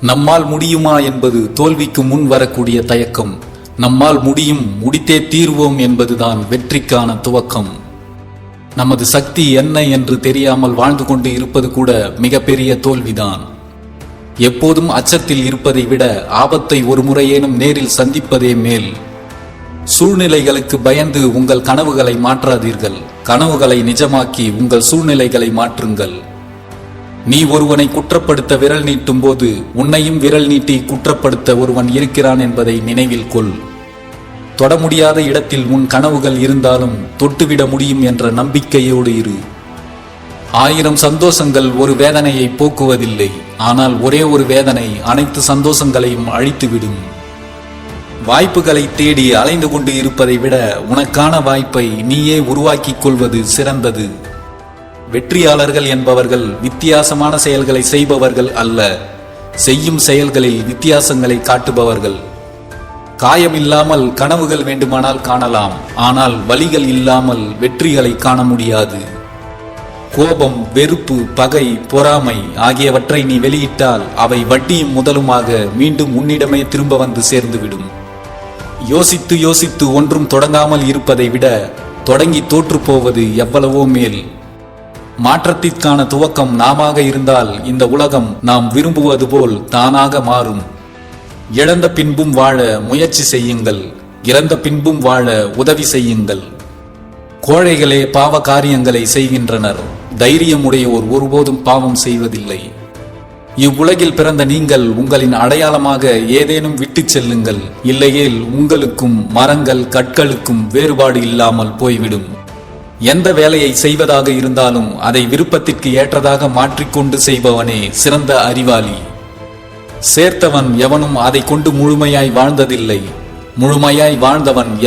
நம்மால் முடியுமா என்பது தோல்விக்கு முன் வரக்கூடிய தயக்கம். நம்மால் முடியும் முடித்தே தீர்வோம் என்பதுதான் வெற்றிக்கான துவக்கம். நமது சக்தி என்ன என்று தெரியாமல் வாழ்ந்து கொண்டு இருப்பது கூட மிகப்பெரிய தோல்விதான். எப்போதும் அச்சத்தில் இருப்பதை விட ஆபத்தை ஒரு முறையேனும் நேரில் சந்திப்பதே மேல். சூழ்நிலைகளுக்கு பயந்து உங்கள் கனவுகளை மாற்றாதீர்கள். கனவுகளை நிஜமாக்கி உங்கள் சூழ்நிலைகளை மாற்றுங்கள். நீ ஒருவனை குற்றப்படுத்த விரல் நீட்டும் போது உன்னையும் விரல் நீட்டி குற்றப்படுத்த ஒருவன் இருக்கிறான் என்பதை நினைவில் கொள். தொட முடியாத இடத்தில் உன் கனவுகள் இருந்தாலும் தொட்டுவிட முடியும் என்ற நம்பிக்கையோடு இரு. ஆயிரம் சந்தோஷங்கள் ஒரு வேதனையை போக்குவதில்லை. ஆனால் ஒரே ஒரு வேதனை அனைத்து சந்தோஷங்களையும் அழித்துவிடும். வாய்ப்புகளை தேடி அலைந்து கொண்டு இருப்பதை விட உனக்கான வாய்ப்பை நீயே உருவாக்கிக் கொள்வது சிறந்தது. வெற்றியாளர்கள் என்பவர்கள் வித்தியாசமான செயல்களை செய்பவர்கள் அல்ல. செய்யும் செயல்களில் வித்தியாசங்களை காட்டுபவர்கள். காயம் இல்லாமல் கனவுகள் வேண்டுமானால் காணலாம். ஆனால் வழிகள் இல்லாமல் வெற்றிகளை காண முடியாது. கோபம் வெறுப்பு பகை பொறாமை ஆகியவற்றை நீ வெளியிட்டால் அவை வட்டியும் முதலுமாக மீண்டும் உன்னிடமே திரும்ப வந்து சேர்ந்துவிடும். யோசித்து யோசித்து ஒன்றும் தொடங்காமல் இருப்பதை விட தொடங்கி தோற்றுப்போவது எவ்வளவோ மேல். மாற்றத்திற்கான துவக்கம் நாமாக இருந்தால் இந்த உலகம் நாம் விரும்புவது போல் தானாக மாறும். இழந்த பின்பும் வாழ முயற்சி செய்யுங்கள். இறந்த பின்பும் வாழ உதவி செய்யுங்கள். கோழைகளே பாவ காரியங்களை செய்கின்றனர். தைரியமுடையோர் ஒருபோதும் பாவம் செய்வதில்லை. இவ்வுலகில் பிறந்த நீங்கள் உங்களின் அடையாளமாக ஏதேனும் விட்டுச் செல்லுங்கள். இல்லையேல் உங்களுக்கும் மரங்கள் கற்களுக்கும் வேறுபாடு இல்லாமல் போய்விடும். எந்த வேலையை செய்வதாக இருந்தாலும் அதை விருப்பத்திற்கு ஏற்றதாக மாற்றிக்கொண்டு செய்பவனே சிறந்த அறிவாளி. சேர்த்தவன் எவனும் அதை கொண்டு முழுமையாய் வாழ்ந்ததில்லை. முழுமையாய் வாழ்ந்தவன்